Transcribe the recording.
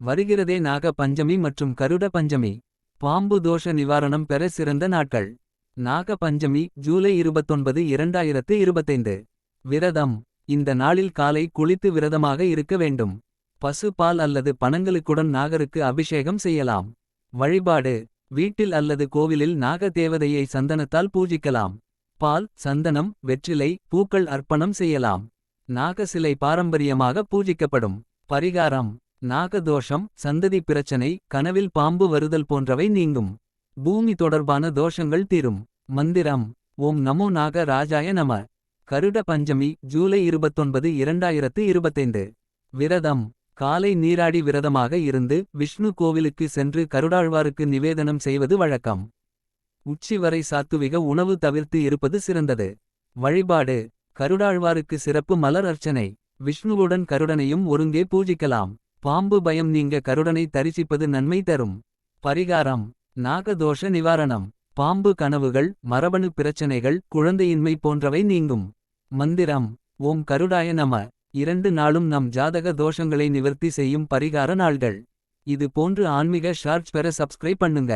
வருகிறதே நாக பஞ்சமி மற்றும் கருட பஞ்சமி பாம்பு தோஷ நிவாரணம் பெற சிறந்த நாட்கள். நாக பஞ்சமி ஜூலை இருபத்தொன்பது இரண்டாயிரத்து இருபத்தைந்து. விரதம். இந்த நாளில் காலை குளித்து விரதமாக இருக்க வேண்டும். பசு பால் அல்லது பணங்களுக்குடன் நாகருக்கு அபிஷேகம் செய்யலாம். வழிபாடு. வீட்டில் அல்லது கோவிலில் நாக தேவதையை சந்தனத்தால் பூஜிக்கலாம். பால் சந்தனம் வெற்றிலை பூக்கள் அர்ப்பணம் செய்யலாம். நாக சிலை பாரம்பரியமாக பூஜிக்கப்படும். பரிகாரம். நாகதோஷம் சந்ததி பிரச்சனை கனவில் பாம்பு வருதல் போன்றவை நீங்கும். பூமி தொடர்பான தோஷங்கள் தீரும். மந்திரம் ஓம் நமோ நாக ராஜாய நம. கருட பஞ்சமி ஜூலை இருபத்தொன்பது இரண்டாயிரத்து இருபத்தைந்து. விரதம் காலை நீராடி விரதமாக இருந்து விஷ்ணு கோவிலுக்கு சென்று கருடாழ்வாருக்கு நிவேதனம் செய்வது வழக்கம். உச்சி வரை சாத்துவிக உணவு தவிர்த்து இருப்பது சிறந்தது. வழிபாடு கருடாழ்வாருக்கு சிறப்பு மலர் அர்ச்சனை. விஷ்ணுவுடன் கருடனையும் ஒருங்கே பூஜிக்கலாம். பாம்பு பயம் நீங்க கருடனை தரிசிப்பது நன்மை தரும். பரிகாரம் நாகதோஷ நிவாரணம். பாம்பு கனவுகள் மரபணு பிரச்சனைகள் குழந்தையின்மை போன்றவை நீங்கும். மந்திரம் ஓம் கருடாய நம. இரண்டு நாளும் நம் ஜாதக தோஷங்களை நிவர்த்தி செய்யும் பரிகார நாள்கள். இது போன்று ஆன்மீக ஷார்ட்ஸ் பெற சப்ஸ்கிரைப் பண்ணுங்க.